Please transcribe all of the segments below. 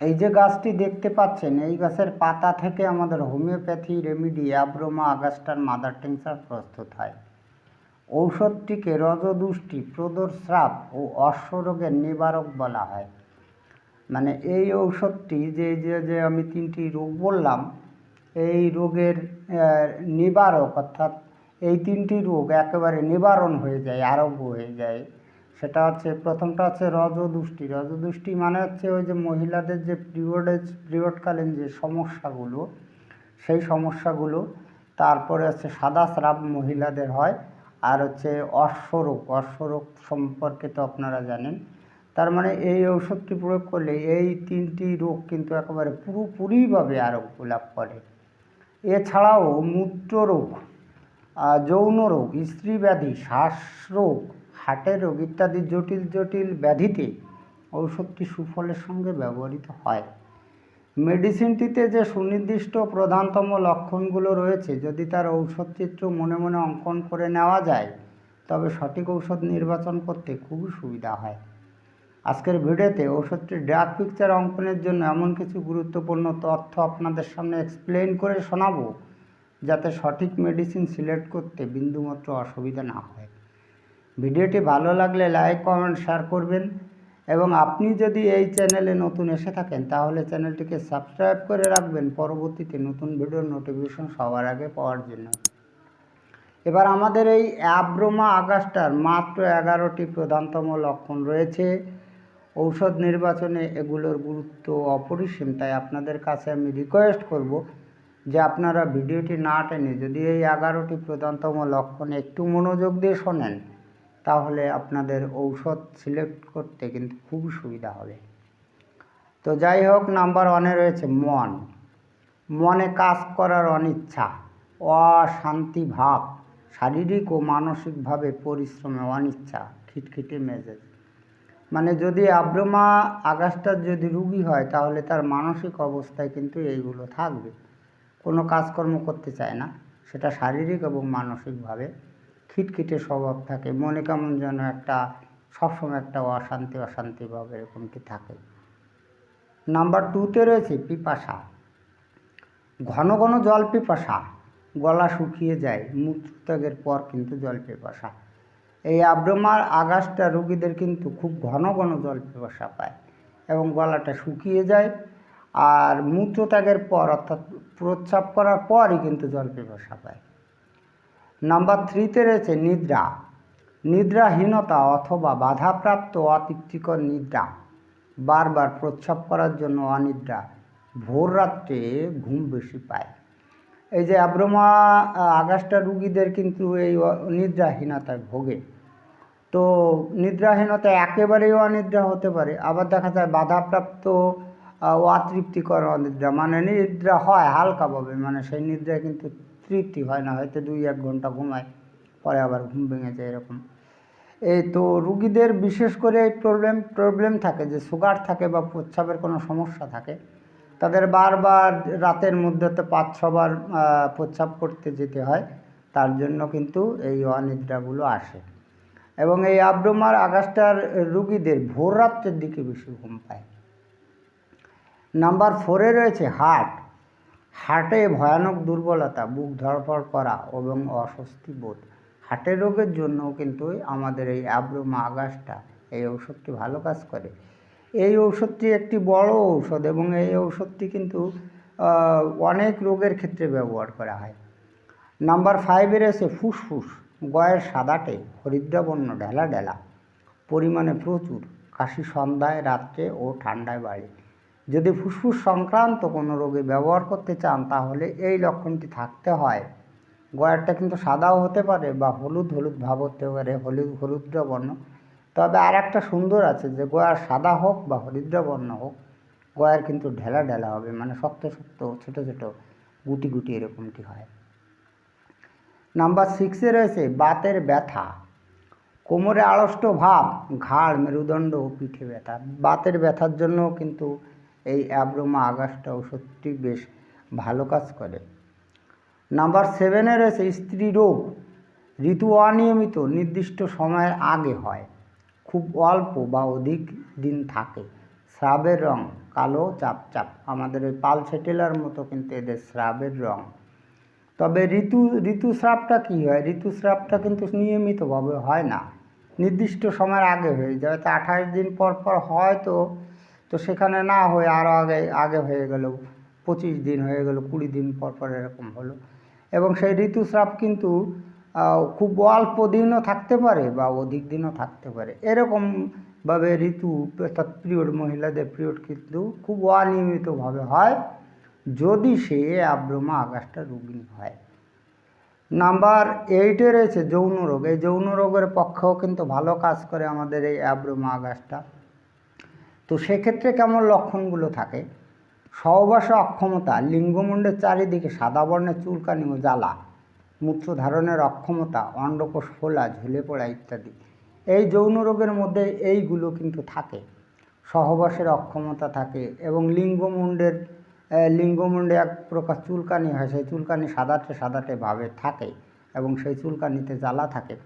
এই যে গাছটি দেখতে পাচ্ছেন, এই গাছের পাতা থেকে আমাদের homeopathy, remedy, abroma augusta mother tincture প্রস্তুত হয়। ঔষধটিকে রজদুষ্টি প্রদর্শ্রাব ও অশ্বরোগের নিবারক বলা হয়। মানে এই ঔষধটি যে যে যে আমি তিনটি রোগ বললাম, এই রোগের নিবারক, অর্থাৎ এই তিনটি রোগ একেবারে নিবারণ হয়ে যায়, আরোগ্য হয়ে যায়। সেটা হচ্ছে প্রথমটা হচ্ছে রজদুষ্টি। রজদুষ্টি মানে হচ্ছে ওই যে মহিলাদের যে পিরিয়ডের পিরিয়ডকালীন যে সমস্যাগুলো, সেই সমস্যাগুলো। তারপরে হচ্ছে সাদা স্রাব মহিলাদের হয়, আর হচ্ছে অশ্বরোগ। অশ্বরোগ সম্পর্কে তো আপনারা জানেন। তার মানে এই ঔষধটি প্রয়োগ করলে এই তিনটি রোগ কিন্তু একেবারে পুরোপুরিভাবে আরোগ্য লাভ করে। এছাড়াও মূত্ররোগ যৌন রোগ স্ত্রী ব্যাধি শ্বাসরোগ হার্টের রোগ ইত্যাদি জটিল জটিল ব্যাধিতে ঔষধটি সুফলের সঙ্গে ব্যবহৃত হয়। মেডিসিনটিতে যে সুনির্দিষ্ট প্রধানতম লক্ষণগুলো রয়েছে, যদি তার ঔষধ চিত্র মনে মনে অঙ্কন করে নেওয়া যায়, তবে সঠিক ঔষধ নির্বাচন করতে খুবই সুবিধা হয়। আজকের ভিডিওতে ওষুধটির ড্রাগ পিকচার অঙ্কনের জন্য এমন কিছু গুরুত্বপূর্ণ তথ্য আপনাদের সামনে এক্সপ্লেন করে শোনাবো, যাতে সঠিক মেডিসিন সিলেক্ট করতে বিন্দুমাত্র অসুবিধা না হয়। ভিডিওটি ভালো লাগলে লাইক, কমেন্ট, শেয়ার করবেন। এবং আপনি যদি এই চ্যানেলে নতুন এসে থাকেন, তাহলে চ্যানেলটিকে সাবস্ক্রাইব করে রাখবেন পরবর্তীতে নতুন ভিডিওর নোটিফিকেশন সবার আগে পাওয়ার জন্য। এবার আমাদের এই অ্যাব্রোমা আগাস্টার মাত্র এগারোটি প্রধানতম লক্ষণ রয়েছে। ঔষধ নির্বাচনে এগুলোর গুরুত্ব অপরিসীম, তাই আপনাদের কাছে আমি রিকোয়েস্ট করব যে আপনারা ভিডিওটি না টেনে যদি এই এগারোটি প্রধানতম লক্ষণ একটু মনোযোগ দিয়ে শোনেন। তাহলে আপনাদের ঔষধ সিলেক্ট করতে কিন্তু খুব সুবিধা হবে। তো যাই হোক নাম্বার ওয়ানে রয়েছে মন। মনে কাজ করার অনিচ্ছা, অশান্তি ভাব, শারীরিক ও মানসিকভাবে পরিশ্রমে অনিচ্ছা, খিটখিটে মেজাজ। মানে যদি আব্রমা আগাস্টার যদি রুগী হয়, তাহলে তার মানসিক অবস্থায় কিন্তু এইগুলো থাকবে। কোনো কাজকর্ম করতে চায় না, সেটা শারীরিক এবং মানসিকভাবে খিটখিটে স্বভাব থাকে। মনে কেমন যেন একটা, সবসময় একটা অশান্তি অশান্তি ভাব এরকমটি থাকে। নাম্বার টুতে রয়েছে পিপাসা। ঘন ঘন জল পিপাসা। গলা শুকিয়ে যায়। মূত্রত্যাগের পর কিন্তু জল পিপাসা। এই আব্রমার আগাছটা রোগীদের কিন্তু খুব ঘন ঘন জল পিপাসা পায় এবং গলাটা শুকিয়ে যায়। আর মূত্রত্যাগের পর অর্থাৎ প্রস্রাব করার পরই কিন্তু জল পিপাসা পায়। নাম্বার থ্রিতে রয়েছে নিদ্রা। নিদ্রাহীনতা অথবা বাধাপ্রাপ্ত অতৃপ্তিকর নিদ্রা। বারবার প্রস্রাব করার জন্য অনিদ্রা। ভোর রাত্রে ঘুম বেশি পায়। এই যে আব্রমা, আগাস্টা রুগীদের কিন্তু এই নিদ্রাহীনতায় ভোগে। তো নিদ্রাহীনতা একেবারেই অনিদ্রা হতে পারে। আবার দেখা যায় বাধাপ্রাপ্ত অতৃপ্তিকর অনিদ্রা। মানে নিদ্রা হয় হালকাভাবে মানে সেই নিদ্রায় কিন্তু তৃপ্তি হয় না, হয়তো দুই এক ঘণ্টা ঘুমায়, পরে আবার ঘুম ভেঙে যায় এরকম। এই তো রুগীদের বিশেষ করে এই প্রবলেম প্রবলেম থাকে যে সুগার থাকে বা প্রস্রাবের কোনো সমস্যা থাকে, তাদের বারবার রাতের মধ্যে তো পাঁচ ছবার প্রস্রাব করতে যেতে হয়, তার জন্য কিন্তু এই অনিদ্রাগুলো আসে। এবং এই আব্রমার আগাস্টার রুগীদের ভোর রাত্রের দিকে বেশি ঘুম পায়। নাম্বার ফোরে রয়েছে হার্ট হার্টে ভয়ানক দুর্বলতা, বুক ধড়ফড় করা এবং অস্বস্তি বোধ। হার্টের রোগের জন্য কিন্তু আমাদের এই অ্যাব্রোমা আগাসটা এই ঔষধটি ভালো কাজ করে। এই ঔষধটি একটি বড় ঔষধ এবং এই ঔষধটি কিন্তু অনেক রোগের ক্ষেত্রে ব্যবহার করা হয়। নাম্বার ফাইভে রয়েছে ফুসফুস, গয়ের সাদাটে, হরিদ্রাবর্ণ ঢেলা ঢেলা পরিমাণে প্রচুর, কাশি সন্ধ্যায়, রাত্রে ও ঠান্ডায় বাড়ে। যদি ফুসফুস সংক্রান্ত কোনো রোগে ব্যবহার করতে চান, তাহলে এই লক্ষণটি থাকতে হয়। গয়ারটা কিন্তু সাদাও হতে পারে বা হলুদ হলুদ ভাব হতে পারে, হলুদ হলুদ্র বর্ণ তবে আর একটা সুন্দর আছে যে, গয়ার সাদা হোক বা হরিদ্র বর্ণ হোক, গয়ার কিন্তু ঢেলা ঢেলা হবে মানে শক্ত শক্ত, ছোট ছোট, গুটি গুটি এরকমটি হয়। নাম্বার সিক্সে রয়েছে বাতের ব্যথা। কোমরে আড়ষ্ট ভাব, ঘাড় মেরুদণ্ড ও পিঠে ব্যথা। বাতের ব্যথার জন্য কিন্তু এই অ্যাব্রোমা আগাস্টা ওষুধটি বেশ ভালো কাজ করে। নাম্বার সেভেনে রয়েছে স্ত্রী রোগ। ঋতু অনিয়মিত, নির্দিষ্ট সময়ের আগে হয়। খুব অল্প বা অধিক দিন থাকে। স্রাবের রং কালো চাপ চাপ আমাদের ওই পাল সেটেলার মতো কিন্তু এদের স্রাবের রং। তবে ঋতু, ঋতুস্রাবটা কী হয়? ঋতুস্রাবটা কিন্তু নিয়মিতভাবে হয় না। নির্দিষ্ট সময়ের আগে হয়ে যায়। হয়তো আঠাশ দিন পর পর হয়তো তো সেখানে না হয়ে আরও আগে আগে হয়ে গেল, পঁচিশ দিন হয়ে গেল, কুড়ি দিন পর পর এরকম হলো। এবং সেই ঋতুস্রাব কিন্তু খুব অল্প দিনও থাকতে পারে বা অধিক দিনও থাকতে পারে। এরকমভাবে ঋতু, অর্থাৎ পিরিয়ড মহিলাদের পিরিয়ড কিন্তু খুব অনিয়মিতভাবে হয়, যদি সে আব্রমা আগাস্টা রোগিণী হয়। নাম্বার এইটে রয়েছে যৌন রোগ। এই যৌন রোগের পক্ষেও কিন্তু ভালো কাজ করে আমাদের এই অ্যাব্রোমা আগাসটা তো সেক্ষেত্রে কেমন লক্ষণগুলো থাকে? সহবাসে অক্ষমতা, লিঙ্গমুণ্ডের চারিদিকে সাদা বর্ণের চুলকানি ও জ্বালা মূত্র ধারণের অক্ষমতা, অন্ডকোষ, ফোলা, ঝুলে পড়া ইত্যাদি। এই যৌন রোগের মধ্যে এইগুলো কিন্তু থাকে। সহবাসের অক্ষমতা থাকে এবং লিঙ্গমুণ্ডের লিঙ্গমুণ্ডে এক প্রকার চুলকানি হয়, সেই চুলকানি সাদাটে সাদাটে ভাবে থাকে এবং সেই চুলকানিতে জ্বালা থাকে।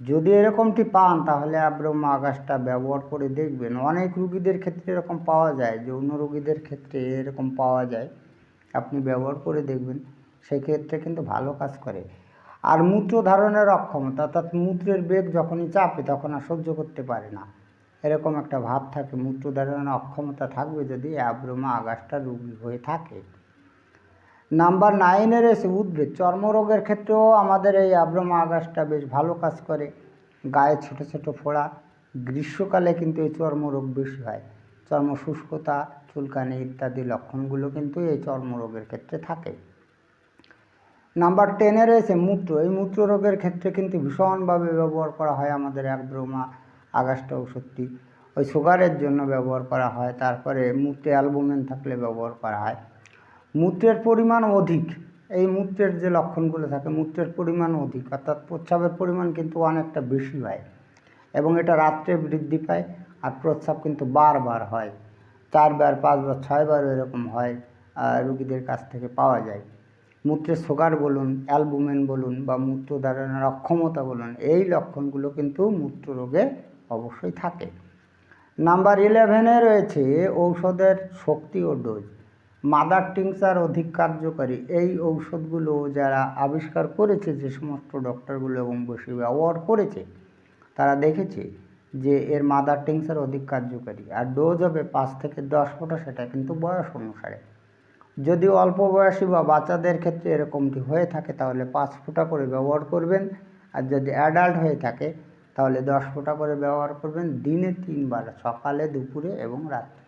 যদি এরকমটি পান, তাহলে আব্রহ্মা আকাশটা ব্যবহার করে দেখবেন। অনেক রুগীদের ক্ষেত্রে এরকম পাওয়া যায় যে যৌন রুগীদের ক্ষেত্রে এরকম পাওয়া যায়। আপনি ব্যবহার করে দেখবেন, সেক্ষেত্রে কিন্তু ভালো কাজ করে। আর মূত্র ধারণের অক্ষমতা, অর্থাৎ মূত্রের বেগ যখনই চাপে, তখন আর সহ্য করতে পারে না। এরকম একটা ভাব থাকে, মূত্র ধারণের অক্ষমতা থাকবে যদি অ্যাব্রোমা আগাসটা রোগী হয়ে থাকে। নাম্বার নাইনের এসে উদ্ভিদ, চর্মরোগের ক্ষেত্রেও আমাদের এই আব্রমা আগাসটা বেশ ভালো কাজ করে। গায়ে ছোট ছোট ফোড়া, গ্রীষ্মকালে কিন্তু এই চর্মরোগ বেশি হয়। চর্ম শুষ্কতা, চুলকানি ইত্যাদি লক্ষণগুলো কিন্তু এই চর্মরোগের ক্ষেত্রে থাকে। নাম্বার টেনে রয়েছে মূত্র, এই মূত্র রোগের ক্ষেত্রে কিন্তু ভীষণভাবে ব্যবহার করা হয় আমাদের এক ব্রহ্মা আগাস্টা ওষুধটি ওই সুগারের জন্য ব্যবহার করা হয়, তারপরে মূত্রে অ্যালবুমিন থাকলে ব্যবহার করা হয়। মূত্রের পরিমাণ অধিক। এই মূত্রের যে লক্ষণগুলো থাকে, মূত্রের পরিমাণ অধিক। অর্থাৎ প্রস্রাবের পরিমাণ কিন্তু অনেকটা বেশি হয় এবং এটা রাত্রে বৃদ্ধি পায় আর প্রস্রাব কিন্তু বারবার হয়। চারবার, পাঁচবার, ছয়বার এরকম হয় রুগীদের কাছ থেকে পাওয়া যায়। মূত্রের সুগার বলুন অ্যালবুমেন বলুন বা মূত্র ধারণের অক্ষমতা বলুন, এই লক্ষণগুলো কিন্তু মূত্র রোগে অবশ্যই থাকে। নাম্বার ইলেভেনে রয়েছে ঔষধের শক্তি ও ডোজ মাদার টিংচার অধিক কার্যকারী। এই ঔষধগুলো যারা আবিষ্কার করেছে, যে সমস্ত ডক্টরগুলো এবং বেশি ব্যবহার করেছে, তারা দেখেছে যে এর মাদার টিংচার অধিক কার্যকারী। আর ডোজ হবে পাঁচ থেকে দশ ফোঁটা, সেটা কিন্তু বয়স অনুসারে। যদি অল্প বয়সী বা বাচ্চাদের ক্ষেত্রে এরকমটি হয়ে থাকে, তাহলে পাঁচ ফোঁটা করে ব্যবহার করবেন। আর যদি অ্যাডাল্ট হয়ে থাকে, তাহলে দশ ফোঁটা করে ব্যবহার করবেন দিনে তিনবার, সকালে, দুপুরে এবং রাত্রে।